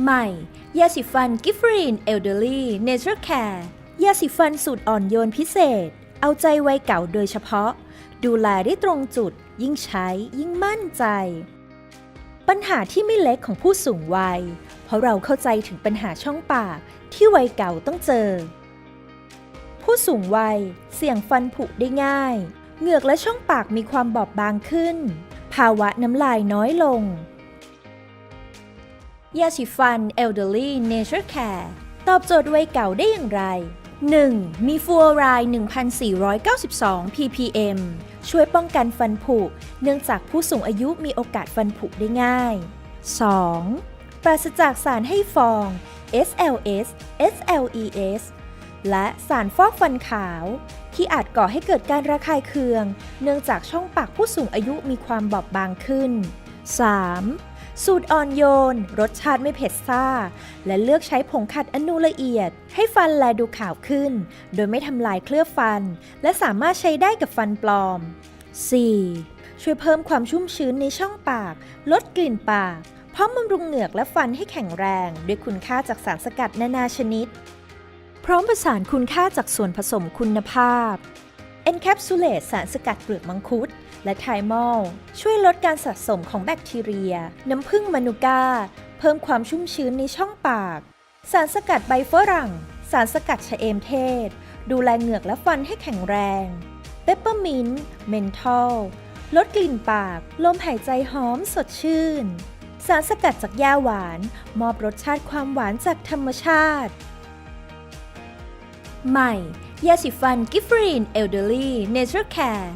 ใหม่ ยาสีฟันกิฟฟรีนเอลเดอรี่เนเจอร์แคร์ยาสีฟันสูตรอ่อนโยนพิเศษ เอาใจวัยเก่าโดยเฉพาะ ดูแลได้ตรงจุด ยิ่งใช้ยิ่งมั่นใจ ปัญหาที่ไม่เล็กของผู้สูงวัย เพราะเราเข้าใจถึงปัญหาช่องปากที่วัยเก่าต้องเจอ ผู้สูงวัยเสี่ยงฟันผุได้ง่าย เหงือกและช่องปากมีความบอบบางขึ้น ภาวะน้ำลายน้อยลง ยาสีฟัน Elderly Nature Care ตอบโจทย์วัยเก่าได้อย่างไร 1. มีฟูออไรด์1,492 ppm ช่วยป้องกันฟันผุ เนื่องจากผู้สูงอายุมีโอกาสฟันผุได้ง่าย 2. ปราศจากสารให้ฟอง SLS SLES และสารฟอกฟันขาว ที่อาจก่อให้เกิดการระคายเคือง เนื่องจากช่องปากผู้สูงอายุมีความบอบบางขึ้น 3. สูตรอ่อนโยน รสชาติไม่เผ็ดซ่า และเลือกใช้ผงขัดอนูละเอียด ให้ฟันแลดูขาวขึ้น โดยไม่ทำลายเคลือบฟัน และสามารถใช้ได้กับฟันปลอม 4. ช่วยเพิ่มความชุ่มชื้นในช่องปาก ลดกลิ่นปาก พร้อมบำรุงเหงือกและฟันให้แข็งแรง ด้วยคุณค่าจากสารสกัดนานาชนิด พร้อมประสานคุณค่าจากส่วนผสมคุณภาพ Encapsulate สารสกัดเปลือกมังคุด และไทมอลช่วยลดการสะสมของแบคทีเรีย น้ำผึ้งมานูก้า เพิ่มความชุ่มชื้นในช่องปาก สารสกัดใบฝรั่ง สารสกัดชะเอมเทศ ดูแลเหงือกและฟันให้แข็งแรงเปปเปอร์มินต์เมนทอลลดกลิ่นปาก ลมหายใจหอมสดชื่น สารสกัดจากยาหวาน มอบรสชาติความหวานจากธรรมชาติ ใหม่ ยาสีฟันกิฟฟรีนเอลเดอรี่เนเจอร์แคร์